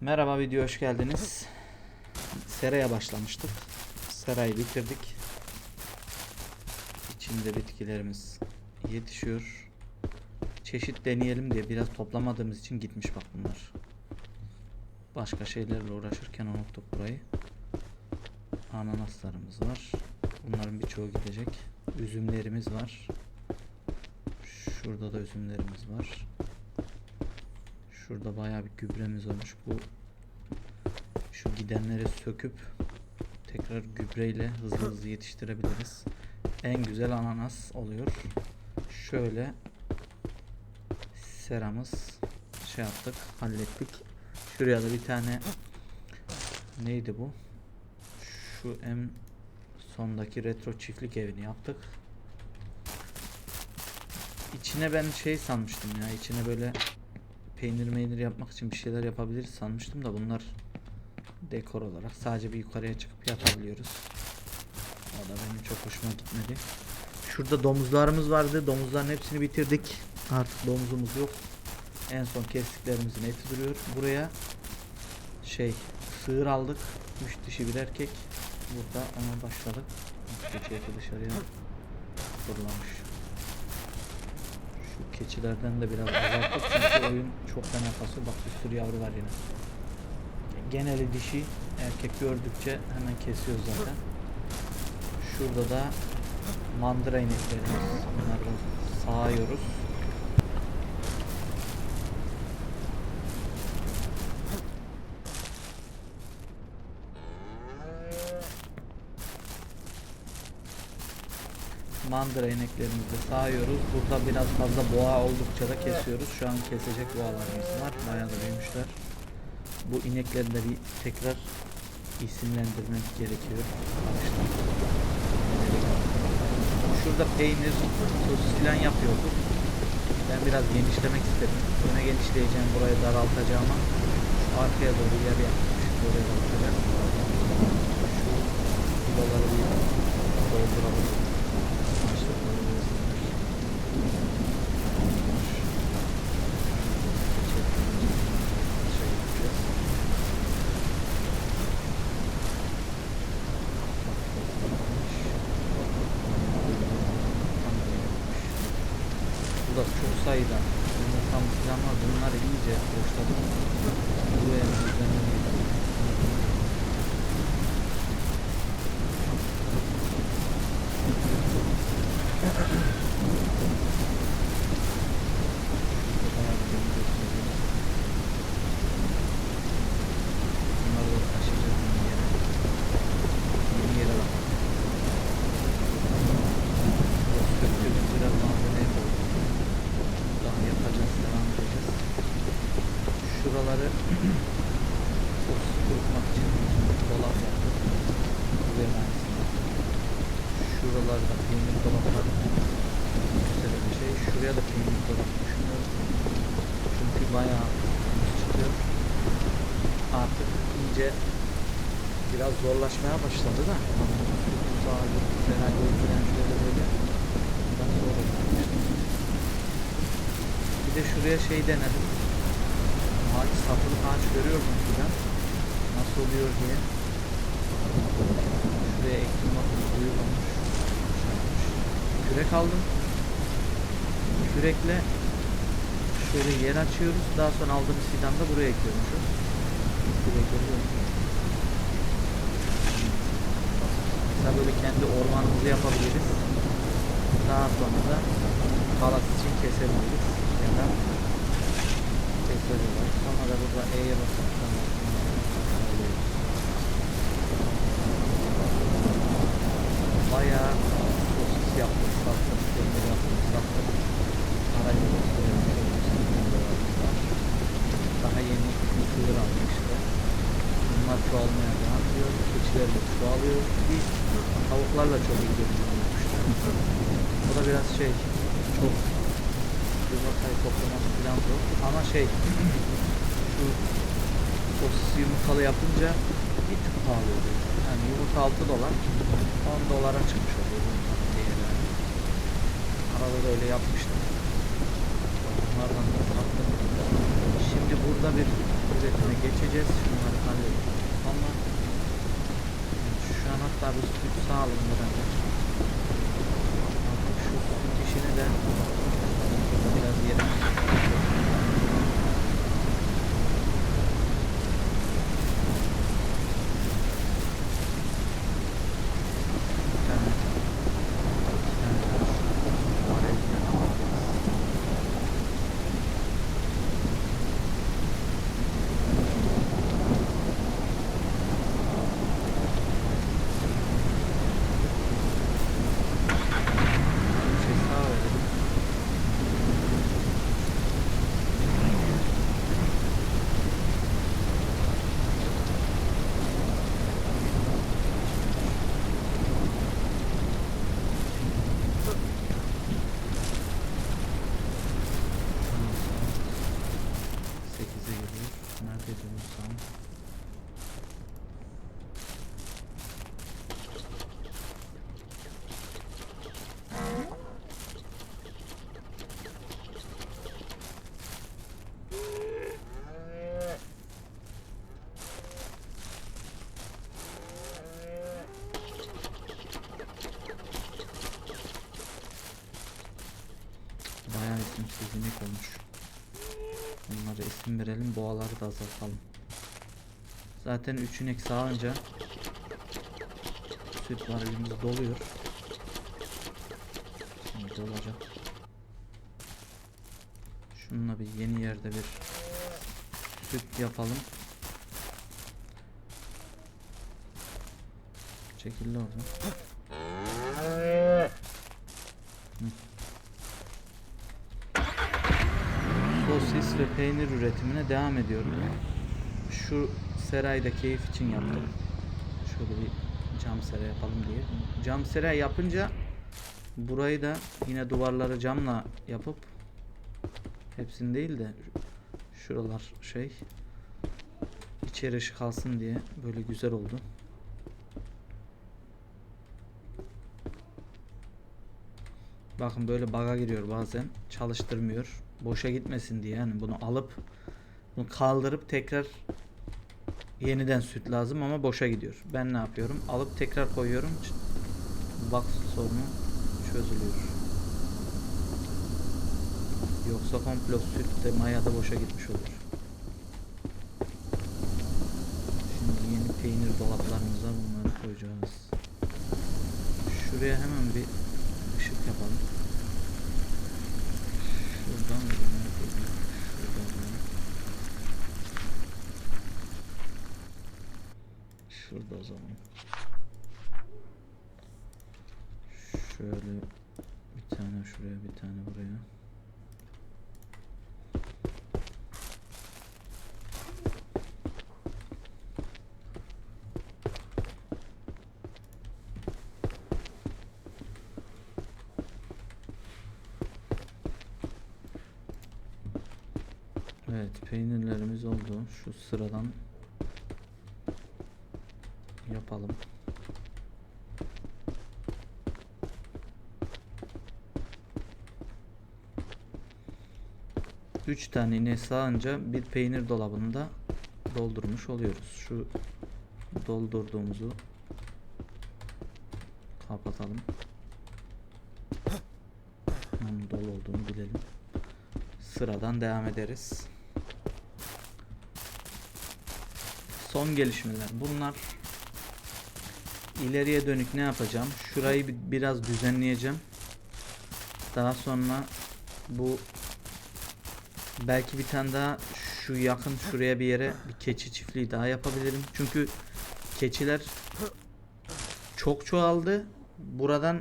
Merhaba video hoş geldiniz. Seraya başlamıştık. Serayı bitirdik. İçinde bitkilerimiz yetişiyor. Çeşit deneyelim diye biraz toplamadığımız için gitmiş bak bunlar. Başka şeylerle uğraşırken unuttuk burayı. Ananaslarımız var. Bunların birçoğu gidecek. Üzümlerimiz var. Şurada da üzümlerimiz var. Şurada bayağı bir gübremiz olmuş. Bu gidenleri söküp tekrar gübreyle hızlı hızlı yetiştirebiliriz. En güzel ananas oluyor. Şöyle seramız şey yaptık, hallettik. Şuraya da bir tane neydi bu? Şu en sondaki retro çiftlik evini yaptık. İçine ben şey sanmıştım ya. içine böyle peynir meynir yapmak için bir şeyler yapabiliriz sanmıştım da bunlar dekor olarak sadece bir yukarıya çıkıp yapabiliyoruz. O da benim çok hoşuma gitmedi. Şurada domuzlarımız vardı. Domuzların hepsini bitirdik. Artık domuzumuz yok. En son kestiklerimizin eti duruyor. Buraya şey sığır aldık. Üç dişi bir erkek. Burada ona başladık. Keçi dışarıya fırlamış. Şu keçilerden de biraz azalttık çünkü oyun çok fena kasıyor. Bak bir sürü yavru var yine. Geneli dişi erkek gördükçe hemen kesiyoruz zaten. Şurada da mandıra ineklerimiz. Bunları sağıyoruz. Mandıra ineklerimizi sağıyoruz. Burada biraz fazla boğa oldukça da kesiyoruz. Şu an kesecek boğalarımız var. Bayağı da büyümüşler. Bu inekleri de bir tekrar isimlendirmek gerekiyor. Şurada peynir, sosis falan yapıyorduk. Ben biraz genişlemek istedim. Öne genişleyeceğim, burayı daraltacağıma şu arkaya doğru yer yapmış. Buraya daraltacağım. Şu kiloları bir dolduralım. Başlıkları yazılmış. Şey yapacağız. Bu da çok sayıda yumurtamız falan var. Bunları iyice boşladık. Buraya düzenlemeyi Bunları da taşıyacağız yeni yere. Yeni yere bak. Söktüğümüz biraz malzemeye koyduk. Daha yapacağız, devam edeceğiz. Şuraları sos kurutmak için dolap yaptık. Merkezinde. Şuralarda peynir dolapları güzel bir şey. Şuraya da peynir dolap düşünüyorum. Çünkü bayağı çıkıyor. Artık iyice biraz zorlaşmaya başladı da. Yok, herhalde öldüren şöyle böyle. Biraz zor. Bir de şuraya şey denedim. Ağaç sapılık ağaç görüyor musun? Nasıl oluyor diye. Şuraya ektim bakın büyük. Kürek aldım. Kürekle şöyle yer açıyoruz. Daha sonra aldığımız fidanı da buraya. Şuraya görüyor musun? Mesela böyle kendi ormanımızı yapabiliriz. Daha sonra da halat için kesebiliriz. Ya da kesebiliriz. Sonra da burada E'ye alıyoruz. Bayağı sosis aldık işte. Bunlar çoğalmaya devam ediyor. Çoğalıyor. Bir tavuklarla çok ilgileniyormuşlar. O da biraz şey, çok yumurtayı toplaması falan zor. Ama şey, şu sosis yumurtalı yapınca bir tık pahalı oluyor. Yani yumurta 6 dolar, 10 dolara çıkmış oluyor yumurtanın değeri. Arada da öyle yapmıştım. Bunlardan da sattım. Şimdi burada bir üretime geçeceğiz. Şunları halledeceğiz. Ama şu an hatta bir süt sağlığında bence. Artık şu süt işini de biraz yerim. Bir tane, iki tane kuş var elde. Bir şey sağ verelim. Sekize geliyor. Neredeydi bu sound? Bayağı isimsizlik olmuş. Bunlara isim verelim, boğaları da azaltalım. Zaten 3 inek sağınca süt var elimiz doluyor. Şimdi dolacak. Şununla bir yeni yerde bir süt yapalım. Çekildi oradan. sosis ve peynir üretimine devam ediyorum. Şu serayı da keyif için yaptım. Şöyle bir cam sera yapalım diye. Cam sera yapınca burayı da yine duvarları camla yapıp hepsini değil de şuralar şey içeri ışık alsın diye böyle güzel oldu. Bakın böyle baga giriyor bazen. Çalıştırmıyor. Boşa gitmesin diye yani bunu alıp bunu kaldırıp tekrar yeniden süt lazım ama boşa gidiyor. Ben ne yapıyorum? Alıp tekrar koyuyorum. Box sorunu çözülüyor. Yoksa komple süt de maya da boşa gitmiş olur. Şimdi yeni peynir dolaplarımıza bunları koyacağız. Şuraya hemen bir ışık yapalım. Şurada o zaman. Şöyle bir tane şuraya bir tane buraya. Evet peynirlerimiz oldu. Şu sıradan yapalım. Üç tane ineği sağınca bir peynir dolabını da doldurmuş oluyoruz. Şu doldurduğumuzu kapatalım. Onun dolu olduğunu bilelim. Sıradan devam ederiz. Son gelişmeler. Bunlar ileriye dönük ne yapacağım? Şurayı bir- biraz düzenleyeceğim. Daha sonra bu belki bir tane daha şu yakın şuraya bir yere bir keçi çiftliği daha yapabilirim. Çünkü keçiler çok çoğaldı. Buradan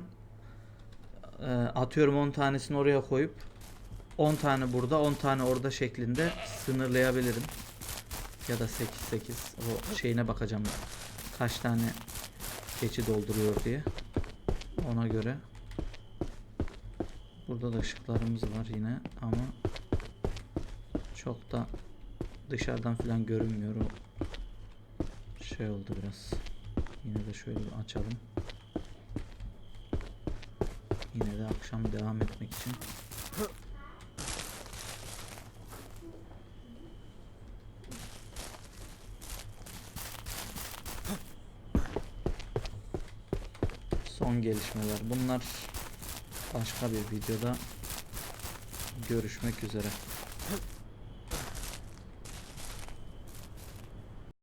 e, atıyorum 10 tanesini oraya koyup 10 tane burada 10 tane orada şeklinde sınırlayabilirim. Ya da 8 8 o şeyine bakacağım. Kaç tane keçi dolduruyor diye. Ona göre. Burada da ışıklarımız var yine ama çok da dışarıdan falan görünmüyor o şey oldu biraz. Yine de şöyle bir açalım. Yine de akşam devam etmek için. Son gelişmeler. Bunlar başka bir videoda görüşmek üzere.